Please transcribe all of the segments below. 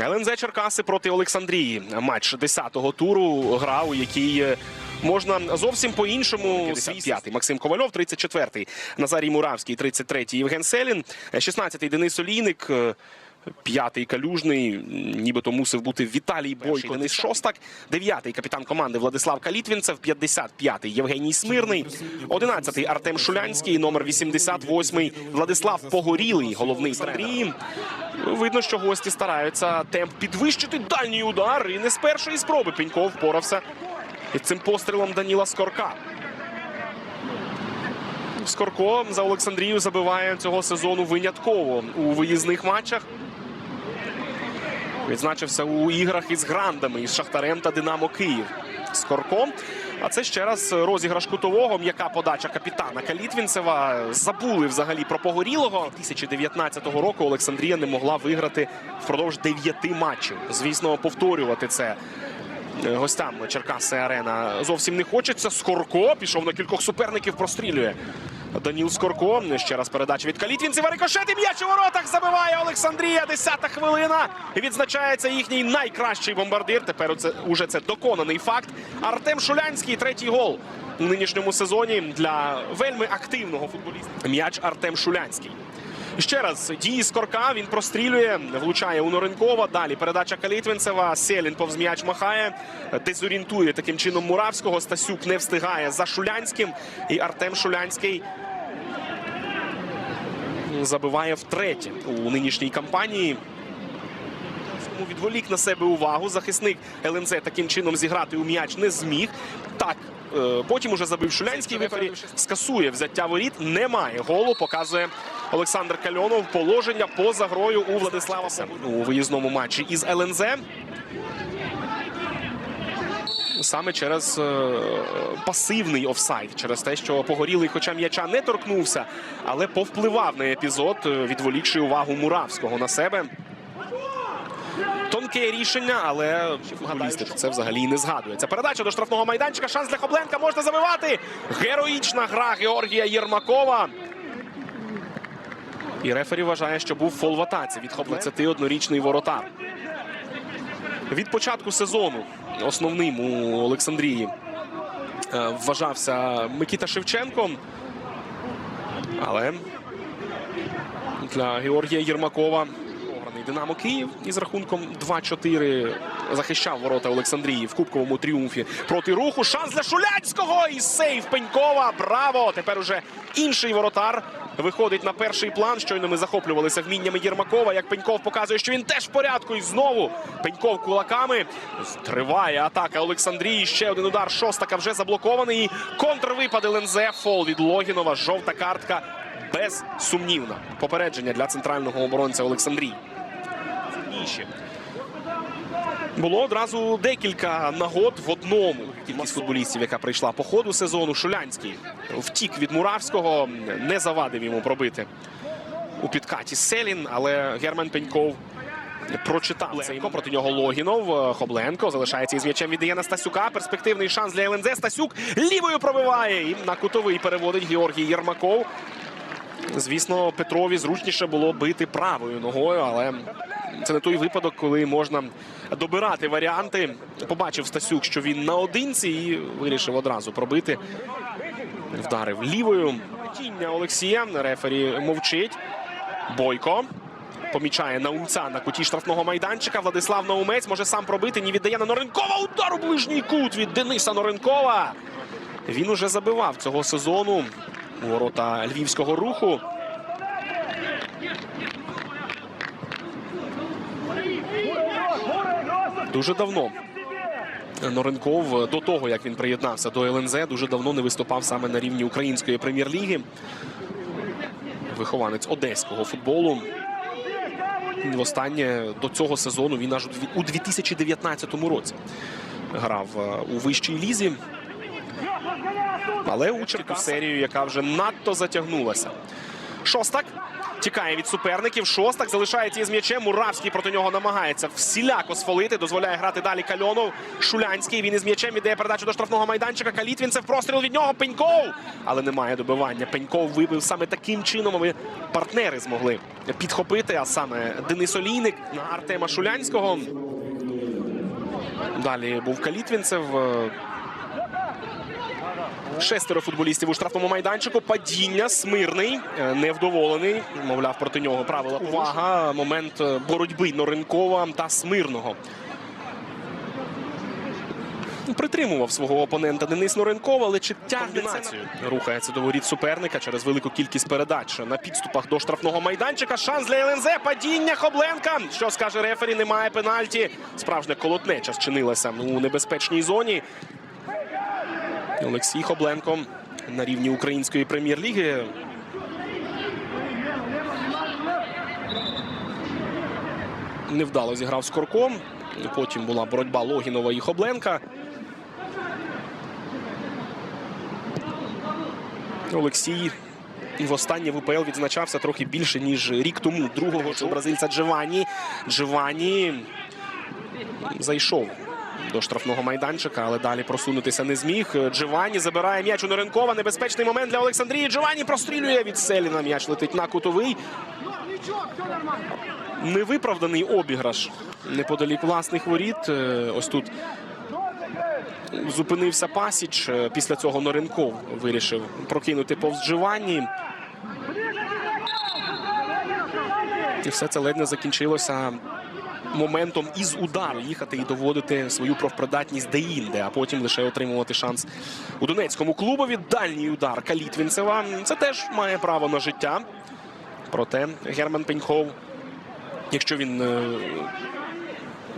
ЛНЗ Черкаси проти Олександрії. Матч 10-го туру. Гра, у якій можна зовсім по-іншому. 55-й Максим Ковальов, 34-й Назарій Муравський, 33-й Євген Селін, 16-й Денис Олійник. П'ятий калюжний, нібито мусив бути Віталій Бойко, Денис Шостак. Дев'ятий капітан команди Владислав Калітвінцев. 55-й Євгеній Смирний. 11-й Артем Шулянський. Номер 88-й Владислав Погорілий. Головний тренер. Видно, що гості стараються темп підвищити дальній удар. І не з першої спроби Пеньков впорався із цим пострілом Даніла Скорка. Скорко за Олександрію забиває цього сезону винятково у виїзних матчах. Відзначився у іграх із грандами із Шахтарем та Динамо Київ. Скорко. А це ще раз розіграш кутового. М'яка подача капітана Калітвінцева. Забули взагалі про погорілого. 2019 року Олександрія не могла виграти впродовж дев'яти матчів. Звісно, повторювати це е, гостям Черкаси Арена зовсім не хочеться. Скорко пішов на кількох суперників, прострілює. Даніл Скорко. Ще раз передача від Калітвінцева. Рикошет і м'яч у воротах забиває Олександрія. Десята хвилина. Відзначається їхній найкращий бомбардир. Тепер це уже це доконаний факт. Артем Шулянський, третій гол у нинішньому сезоні для вельми активного футболіста. М'яч Артем Шулянський. Ще раз дії Скорка. Він прострілює, влучає у Норенкова. Далі передача Калітвенцева. Селін повз м'яч махає, дезорієнтує таким чином Муравського. Стасюк не встигає за Шулянським. І Артем Шулянський забиває втретє у нинішній кампанії. Тому Відволік на себе увагу. Захисник ЛНЗ таким чином зіграти у м'яч не зміг. Так, е, потім уже забив Шулянський випарі. Скасує взяття воріт. Немає голу. Показує Олександр Кальонов. Положення поза грою у Владислава у виїзному матчі із ЛНЗ. Саме через е, пасивний офсайд, через те, що погорілий, хоча м'яча не торкнувся, але повпливав на епізод, е, відволікши увагу Муравського на себе. Тонке рішення, але футболісти це взагалі не згадується. Передача до штрафного майданчика. Шанс для Хобленка можна забивати. Героїчна гра Георгія Єрмакова. І рефері вважає, що був фол в атаці від Хобленка. 21-річний воротар. Від початку сезону основним у Олександрії е, вважався Микіта Шевченко. Але для Георгія Єрмакова програний Динамо Київ із рахунком 2-4 захищав ворота Олександрії в кубковому тріумфі проти руху. Шанс для Шулянського і сейв Пенькова. Браво! Тепер уже інший воротар виходить на перший план. Щойно ми захоплювалися вміннями Єрмакова. Як Пеньков показує, що він теж в порядку. І знову Пеньков кулаками. Триває атака Олександрії. Ще один удар шостака вже заблокований. І Контрвипад ЛНЗ. Фол від Логінова. Жовта картка. Безсумнівна. Попередження для центрального оборонця Олександрії. Інші. Було одразу декілька нагод в одному. Кількість футболістів, яка прийшла по ходу сезону. Шулянський втік від Муравського, не завадив йому пробити у підкаті Селін, але Герман Пеньков прочитав цей момент. проти нього Логінов. Хобленко залишається із м'ячем віддає на Стасюка. Перспективний шанс для ЛНЗ. Стасюк лівою пробиває і на кутовий переводить Георгій Єрмаков. Звісно, Петрові зручніше було бити правою ногою, але це не той випадок, коли можна добирати варіанти. Побачив Стасюк, що він наодинці, і вирішив одразу пробити. Вдарив лівою. Тіння Олексія. Рефері мовчить. Бойко. Помічає Наумця на куті штрафного майданчика. Владислав Наумець може сам пробити. Ні віддає на Норенкова. Удар у ближній кут від Дениса Норенкова. Він уже забивав цього сезону у ворота львівського руху. Дуже давно Норенков до того, як він приєднався до ЛНЗ, дуже давно не виступав саме на рівні української прем'єр-ліги. Вихованець одеського футболу. Востаннє до цього сезону він аж у 2019 році грав е, у вищій лізі. Але у Черкасу серію, яка вже надто затягнулася. Шостак тікає від суперників. Шостак залишається із м'ячем. Муравський проти нього намагається всіляко сфолити. Дозволяє грати далі Кальонов. Шулянський. Він із м'ячем віддає передачу до штрафного майданчика. Калітвінцев простріл від нього. Пеньков. Але немає добивання. Пеньков вибив саме таким чином, аби партнери змогли підхопити. А саме Денис Олійник на Артема Шулянського. Далі був Калітвінцев. Шестеро футболістів у штрафному майданчику. Падіння смирний, е, невдоволений. Мовляв, проти нього правила увага. Момент е, боротьби Норенкова та Смирного. Притримував свого опонента Денис Норенков, але чи тягне це рухається до воріт суперника через велику кількість передач на підступах до штрафного майданчика. Шанс для ЛНЗ. Падіння Хобленка. Що скаже рефері? Немає пенальті. Справжня колотнеча зчинилася у небезпечній зоні. Олексій Хобленко на рівні української прем'єр-ліги. Невдало зіграв з Корком. Потім була боротьба Логінова і Хобленка. Олексій в УПЛ відзначався трохи більше, ніж рік тому. Другого бразильця Джованні. Джованні зайшов до штрафного майданчика, але далі просунутися не зміг. Джованні забирає м'яч у Норенкова. Небезпечний момент для Олександрії. Джованні прострілює від Селіна. М'яч летить на кутовий. Невиправданий обіграш неподалік власних воріт. Е, Ось тут зупинився Пасіч. Е, Після цього Норенков вирішив прокинути повз Джованні. І все це ледь не закінчилося моментом із удару їхати і доводити свою профпридатність деінде, а потім лише отримувати шанс у донецькому клубові. Дальній удар Калітвінцева. Це теж має право на життя. Проте Герман Пеньхов, якщо він е,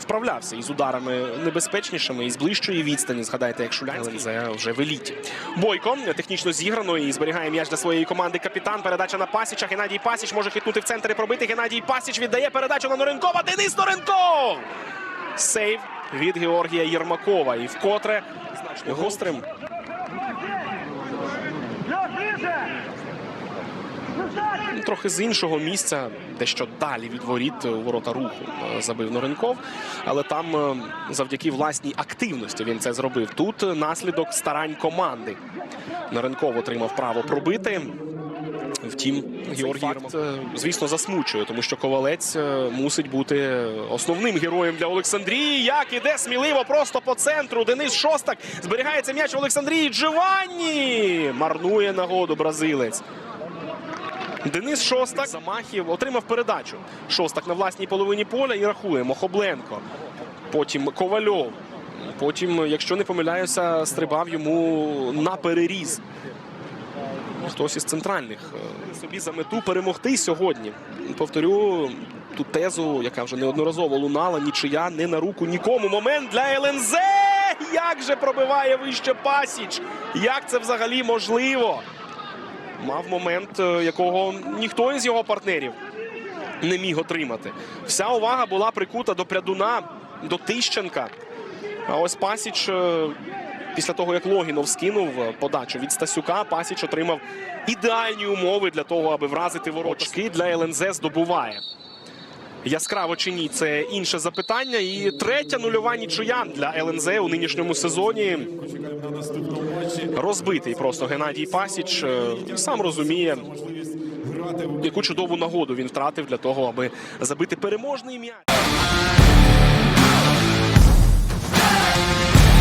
вправлявся із ударами небезпечнішими, із ближчої відстані, згадайте, як Шулянський це вже в еліті. Бойко технічно зіграно і зберігає м'яч для своєї команди. Капітан. Передача на Пасіча. Геннадій Пасіч може хитнути в центр і пробити. Геннадій Пасіч віддає передачу на Норенкова. Денис Норенков! Сейв від Георгія Єрмакова. І вкотре гострим. Трохи з іншого місця, дещо далі від воріт у ворота руху е, забив Норенков. Але там е, завдяки власній активності він це зробив. Тут е, наслідок старань команди. Норенков отримав право пробити. Втім, Георгій факт, е, звісно, засмучує, тому що ковалець е, мусить бути основним героєм для Олександрії. Як іде сміливо просто по центру. Денис Шостак зберігається м'яч в Олександрії. Джованні марнує нагоду бразилець. Денис Шостак замахів отримав передачу. Шостак на власній половині поля і рахуємо. Хобленко. Потім Ковальов. Потім, якщо не помиляюся, стрибав йому на переріз. Хтось із центральних е, собі за мету перемогти сьогодні. Повторю ту тезу, яка вже неодноразово лунала. Нічия не на руку нікому. Момент для ЛНЗ. Як же пробиває вище Пасіч? Як це взагалі можливо? Мав момент, е, якого ніхто із його партнерів не міг отримати. Вся увага була прикута до прядуна, до Тищенка. А ось Пасіч, е, після того, як Логінов скинув е, подачу від Стасюка, Пасіч отримав ідеальні умови для того, аби вразити ворочки для ЛНЗ здобуває. Яскраво чи ні, це інше запитання. І третя нульова нічия для ЛНЗ у нинішньому сезоні. Розбитий просто Геннадій Пасіч е, сам розуміє, яку чудову нагоду він втратив для того, аби забити переможний м'яч.